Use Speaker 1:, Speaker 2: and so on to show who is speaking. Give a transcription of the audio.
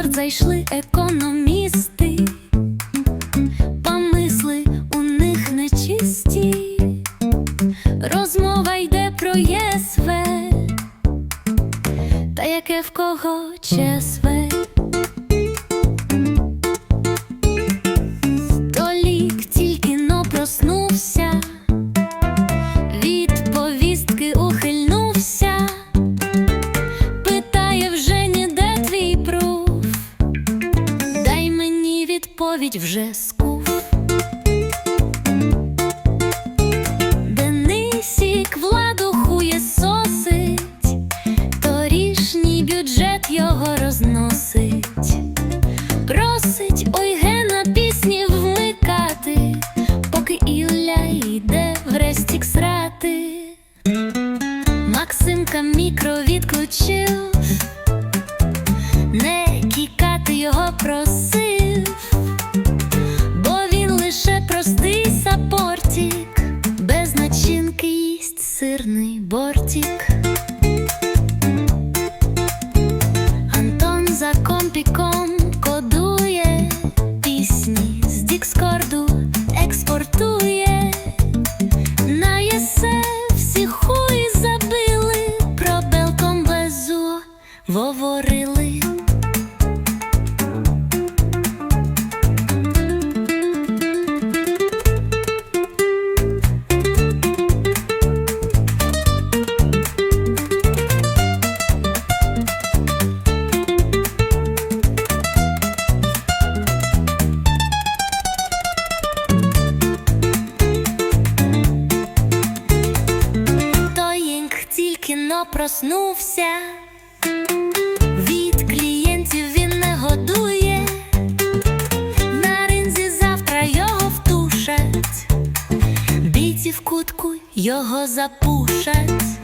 Speaker 1: Форт зайшли економісти, помисли у них нечисті, розмова йде про ЄСВ, та яке в кого ЧСВ. Відповідь вже скуф. Денисік владу хує сосить, торішній бюджет його розносить. Просить ой гена пісні вмикати, поки Ілля йде в рестік срати. Максимка мікро відключив, сирний бортик. Антон за компіком проснувся. Від клієнтів він не. На ринзі завтра його втушать. Бійці в кутку його запушать.